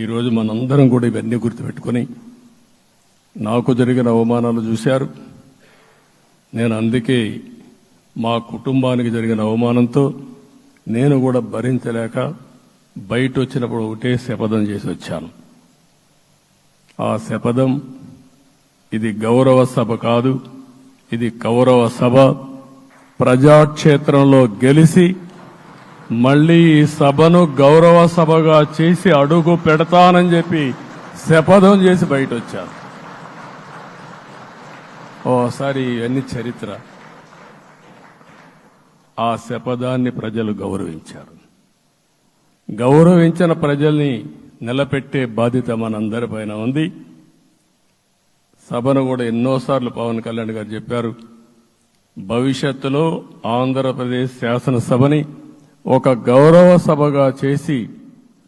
ఈరోజు మనందరం కూడా ఇవన్నీ గుర్తుపెట్టుకొని నాకు జరిగిన అవమానాలు చూశారు. నేను అందుకే మా కుటుంబానికి జరిగిన అవమానంతో నేను కూడా భరించలేక బయట వచ్చినప్పుడు ఒకటే శపథం చేసి వచ్చాను. ఆ శపథం ఇది గౌరవ సభ కాదు ఇది కౌరవ సభ. ప్రజాక్షేత్రంలో గెలిచి మళ్ళీ ఈ సభను గౌరవ సభగా చేసి అడుగు పెడతానని చెప్పి శపథం చేసి బయట వచ్చారు ఓసారి ఇవన్నీ చరిత్ర. ఆ శపథాన్ని ప్రజలు గౌరవించారు. గౌరవించిన ప్రజల్ని నిలబెట్టే బాధ్యత మనందరిపైన ఉంది. సభను కూడా ఎన్నోసార్లు పవన్ కళ్యాణ్ గారు చెప్పారు. భవిష్యత్తులో ఆంధ్రప్రదేశ్ శాసనసభని ఒక గౌరవ సభగా చేసి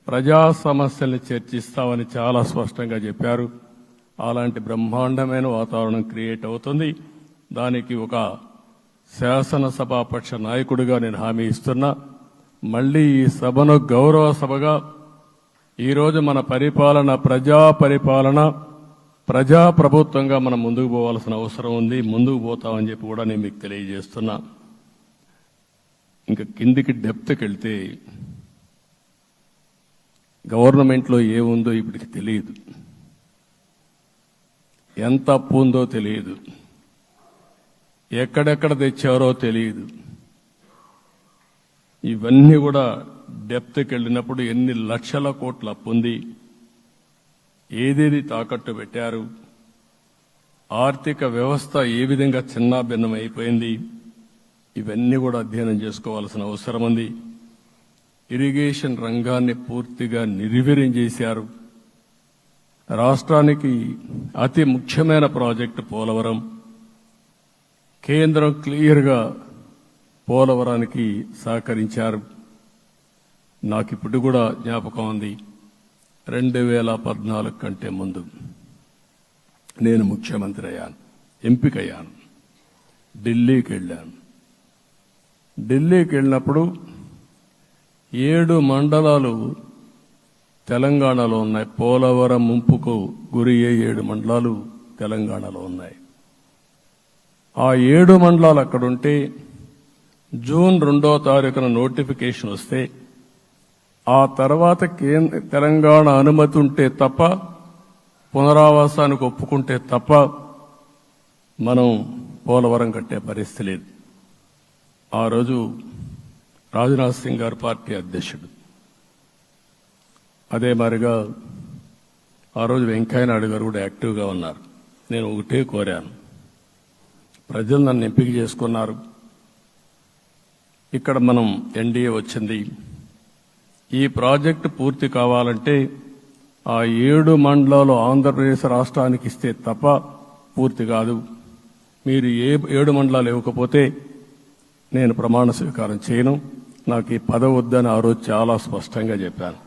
ప్రజా సమస్యల్ని చర్చిస్తామని చాలా స్పష్టంగా చెప్పారు. అలాంటి బ్రహ్మాండమైన వాతావరణం క్రియేట్ అవుతుంది. దానికి ఒక శాసనసభాపక్ష నాయకుడిగా నేను హామీ ఇస్తున్నా. మళ్ళీ ఈ సభను గౌరవ సభగా ఈరోజు మన పరిపాలన ప్రజా పరిపాలన ప్రజా ప్రభుత్వంగా మనం ముందుకు పోవాల్సిన అవసరం ఉంది. ముందుకు పోతామని చెప్పి కూడా నేను మీకు తెలియజేస్తున్నా. ఇంకా కిందికి డెప్త్కి వెళ్తే గవర్నమెంట్లో ఏముందో ఇప్పటికి తెలియదు. ఎంత అప్పు ఉందో తెలియదు. ఎక్కడెక్కడ తెచ్చారో తెలియదు. ఇవన్నీ కూడా డెప్త్కి వెళ్ళినప్పుడు ఎన్ని లక్షల కోట్ల అప్పు ఉంది ఏదేది తాకట్టు పెట్టారు ఆర్థిక వ్యవస్థ ఏ విధంగా చిన్నాభిన్నం అయిపోయింది ఇవన్నీ కూడా అధ్యయనం చేసుకోవాల్సిన అవసరం ఉంది. ఇరిగేషన్ రంగాన్ని పూర్తిగా నిర్వీర్యం చేశారు. రాష్ట్రానికి అతి ముఖ్యమైన ప్రాజెక్టు పోలవరం. కేంద్రం క్లియర్గా పోలవరానికి సహకరించారు. నాకు ఇప్పుడు కూడా జ్ఞాపకం ఉంది. రెండు వేల పద్నాలుగు కంటే ముందు నేను ముఖ్యమంత్రి అయ్యాను ఎంపికయ్యాను ఢిల్లీకి వెళ్ళాను. ఢిల్లీకి వెళ్ళినప్పుడు ఏడు మండలాలు తెలంగాణలో ఉన్నాయి. పోలవరం ముంపుకు గురి ఏడు మండలాలు తెలంగాణలో ఉన్నాయి. ఆ ఏడు మండలాలు అక్కడుంటే జూన్ రెండో తారీఖున నోటిఫికేషన్ వస్తే ఆ తర్వాత కేంద్ర తెలంగాణ అనుమతి ఉంటే తప్ప పునరావాసానికి ఒప్పుకుంటే తప్ప మనం పోలవరం కట్టే పరిస్థితి లేదు. ఆ రోజు రాజ్నాథ్ సింగ్ గారు పార్టీ అధ్యక్షుడు. అదే మరిగా ఆ రోజు వెంకయ్యనాయుడు గారు కూడా యాక్టివ్గా ఉన్నారు. నేను ఒకటే కోరాను. ప్రజలు నన్ను ఎంపిక చేసుకున్నారు. ఇక్కడ మనం ఎన్డీఏ వచ్చింది. ఈ ప్రాజెక్టు పూర్తి కావాలంటే ఆ ఏడు మండలాలు ఆంధ్రప్రదేశ్ రాష్ట్రానికి ఇస్తే తప్ప పూర్తి కాదు. మీరు ఏ ఏడు మండలాలు ఇవ్వకపోతే నేను ప్రమాణ స్వీకారం చేయను. నాకు ఈ పదవి వద్దని ఆ రోజు చాలా స్పష్టంగా చెప్పాను.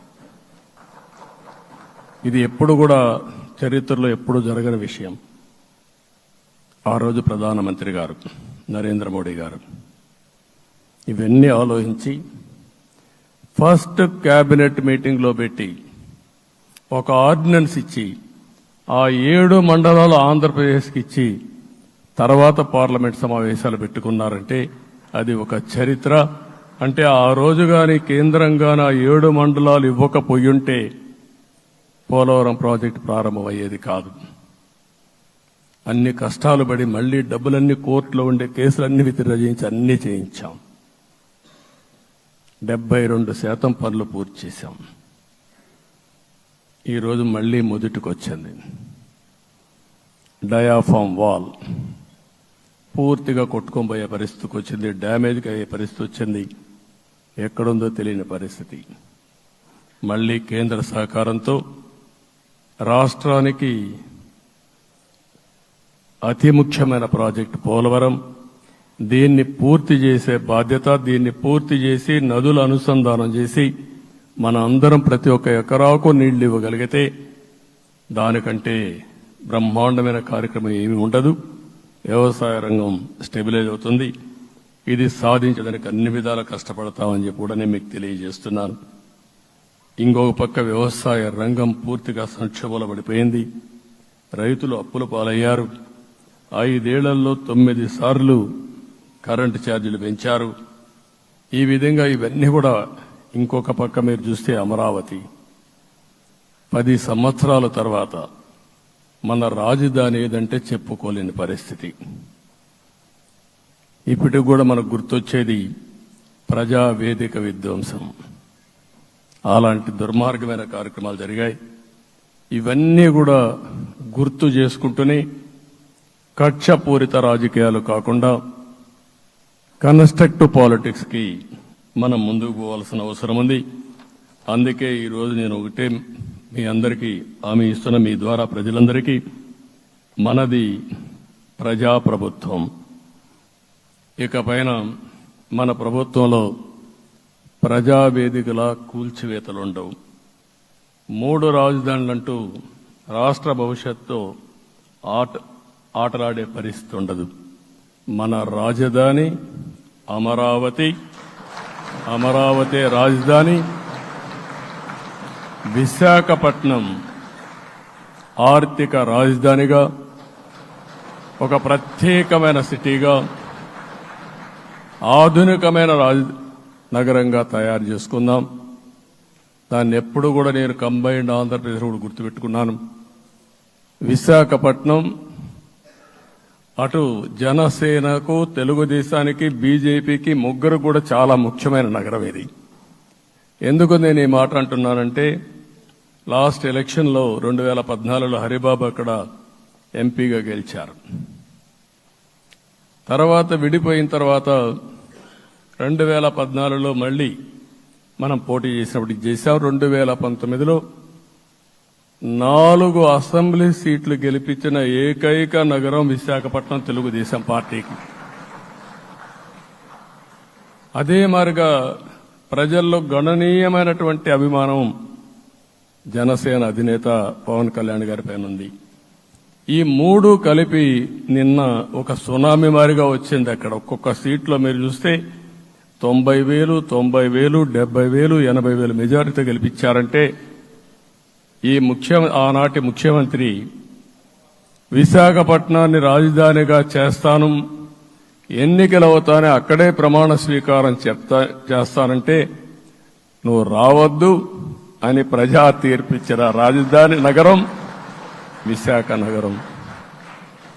ఇది ఎప్పుడు కూడా చరిత్రలో ఎప్పుడు జరగని విషయం. ఆ రోజు ప్రధానమంత్రి గారు నరేంద్ర మోడీ గారు ఇవన్నీ ఆలోచించి ఫస్ట్ క్యాబినెట్ మీటింగ్లో పెట్టి ఒక ఆర్డినెన్స్ ఇచ్చి ఆ ఏడు మండలాలు ఆంధ్రప్రదేశ్కి ఇచ్చి తర్వాత పార్లమెంట్ సమావేశాలు పెట్టుకున్నారంటే అది ఒక చరిత్ర. అంటే ఆ రోజు కానీ కేంద్రంగాన ఏడు మండలాలు ఇవ్వకపోయుంటే పోలవరం ప్రాజెక్టు ప్రారంభమయ్యేది కాదు. అన్ని కష్టాలు పడి మళ్ళీ డబ్బులన్నీ కోర్టులో ఉండే కేసులన్నీ విత్డ్రా చేయించి అన్ని చేయించాం. డెబ్బై రెండు శాతం పనులు పూర్తి చేశాం. ఈరోజు మళ్ళీ మొదటికి వచ్చింది డయాఫామ్ వాల్. పూర్తిగా కొట్టుకొని పోయే పరిస్థితికి వచ్చింది డ్యామేజ్కి అయ్యే పరిస్థితి వచ్చింది. ఎక్కడుందో తెలియని పరిస్థితి. మళ్ళీ కేంద్ర సహకారంతో రాష్ట్రానికి అతి ముఖ్యమైన ప్రాజెక్టు పోలవరం. దీన్ని పూర్తి చేసే బాధ్యత దీన్ని పూర్తి చేసి నదుల అనుసంధానం చేసి మన అందరం ప్రతి ఒక్క ఎకరాకు నీళ్ళు ఇవ్వగలిగితే దానికంటే బ్రహ్మాండమైన కార్యక్రమం ఏమీ ఉండదు. వ్యవసాయ రంగం స్టెబిలైజ్ అవుతుంది. ఇది సాధించడానికి అన్ని విధాలు కష్టపడతామని చెప్పి కూడా నేను మీకు తెలియజేస్తున్నాను. ఇంకొక పక్క వ్యవసాయ రంగం పూర్తిగా సంక్షోభంలో పడిపోయింది. రైతులు అప్పుల పాలయ్యారు. ఐదేళ్ళలో తొమ్మిది సార్లు కరెంటు ఛార్జీలు పెంచారు. ఈ విధంగా ఇవన్నీ కూడా ఇంకొక పక్క మీరు చూస్తే అమరావతి. పది సంవత్సరాల తర్వాత మన రాజధాని ఏదంటే చెప్పుకోలేని పరిస్థితి. ఇప్పటికి కూడా మనకు గుర్తొచ్చేది ప్రజా వేదిక విధ్వంసం. అలాంటి దుర్మార్గమైన కార్యక్రమాలు జరిగాయి. ఇవన్నీ కూడా గుర్తు చేసుకుంటూనే కక్షపూరిత రాజకీయాలు కాకుండా కన్స్ట్రక్టివ్ పాలిటిక్స్కి మనం ముందుకు పోవాల్సిన అవసరం ఉంది. అందుకే ఈరోజు నేను ఒకటే మీ అందరికీ హామీ ఇస్తున్న మీ ద్వారా ప్రజలందరికీ మనది ప్రజాప్రభుత్వం. ఇకపైన మన ప్రభుత్వంలో ప్రజావేదికల కూల్చివేతలు ఉండవు మూడు రాజధానులంటూ రాష్ట్ర భవిష్యత్తు ఆట ఆటలాడే పరిస్థితి ఉండదు మన రాజధాని అమరావతి అమరావతి రాజధాని విశాఖపట్నం ఆర్థిక రాజధానిగా ఒక ప్రత్యేకమైన సిటీగా ఆధునికమైన రాజ నగరంగా తయారు చేసుకుందాం దాన్ని ఎప్పుడు కూడా నేను కంబైన్డ్ ఆంధ్రప్రదేశ్ కూడా గుర్తుపెట్టుకున్నాను. విశాఖపట్నం అటు జనసేనకు తెలుగుదేశానికి బీజేపీకి ముగ్గురు కూడా చాలా ముఖ్యమైన నగరం ఇది. ఎందుకు నేను ఈ మాట అంటున్నానంటే లాస్ట్ ఎలక్షన్లో రెండు వేల పద్నాలుగులో హరిబాబు అక్కడ ఎంపీగా గెలిచారు. తర్వాత విడిపోయిన తర్వాత రెండు వేల పద్నాలుగులో మళ్ళీ మనం పోటీ చేసినప్పుడు చేశాం. రెండు వేల పంతొమ్మిదిలో నాలుగు అసెంబ్లీ సీట్లు గెలిపించిన ఏకైక నగరం విశాఖపట్నం తెలుగుదేశం పార్టీకి. అదే మారిగా ప్రజల్లో గణనీయమైనటువంటి అభిమానం జనసేన అధినేత పవన్ కళ్యాణ్ గారి పైన ఉంది. ఈ మూడు కలిపి నిన్న ఒక సునామీ మారిగా వచ్చింది అక్కడ. ఒక్కొక్క సీట్లో మీరు చూస్తే తొంభై వేలు తొంభై వేలు డెబ్బై వేలు ఎనభై వేలు మెజారిటీ గెలిపించారంటే ఈ ముఖ్య ఆనాటి ముఖ్యమంత్రి విశాఖపట్నాన్ని రాజధానిగా చేస్తాను ఎన్నికలు అవుతానే అక్కడే ప్రమాణ స్వీకారం చెప్తా చేస్తానంటే నువ్వు రావద్దు అని ప్రజా తీర్పిచ్చిన రాజధాని నగరం విశాఖ నగరం.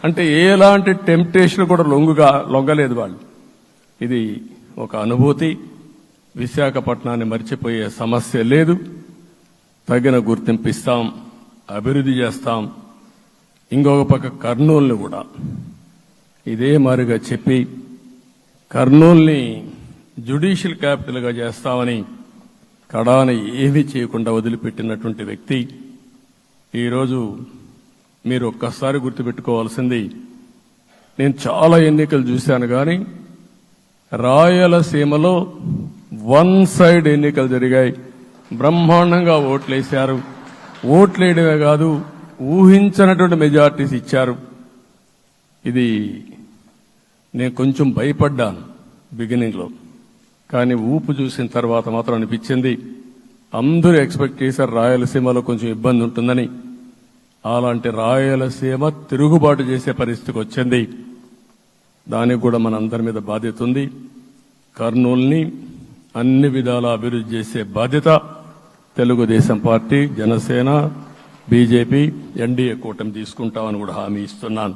అంటే ఎలాంటి టెంప్టేషన్ కూడా లొంగుగా లొంగలేదు వాళ్ళు. ఇది ఒక అనుభూతి. విశాఖపట్నాన్ని మర్చిపోయే సమస్య లేదు. తగిన గుర్తింపు ఇస్తాం అభివృద్ధి చేస్తాం. ఇంకొక పక్క కర్నూలుని కూడా. ఇదే మారిగా చెప్పి కర్నూల్ని జ్యుడిషియల్ క్యాపిటల్గా చేస్తామని కడాన ఏమీ చేయకుండా వదిలిపెట్టినటువంటి వ్యక్తి ఈరోజు మీరు ఒక్కసారి గుర్తుపెట్టుకోవాల్సింది నేను చాలా ఎన్నికలు చూశాను కానీ రాయలసీమలో వన్ సైడ్ ఎన్నికలు జరిగాయి. బ్రహ్మాండంగా ఓట్లేశారు. ఓట్లేయడమే కాదు ఊహించినటువంటి మెజార్టీస్ ఇచ్చారు. ఇది నేను కొంచెం భయపడ్డాను బిగినింగ్లో. కానీ ఊపు చూసిన తర్వాత మాత్రం అనిపించింది అందరూ ఎక్స్పెక్ట్ చేశారు రాయలసీమలో కొంచెం ఇబ్బంది ఉంటుందని. అలాంటి రాయలసీమ తిరుగుబాటు చేసే పరిస్థితికి వచ్చింది. దానికి కూడా మన అందరి మీద బాధ్యత ఉంది. కర్నూల్ని అన్ని విధాలా అభివృద్ధి చేసే బాధ్యత Telugu Desam party Janasena BJP NDA కూటమి తీసుకుంటామని కూడా హామీ ఇస్తున్నాను.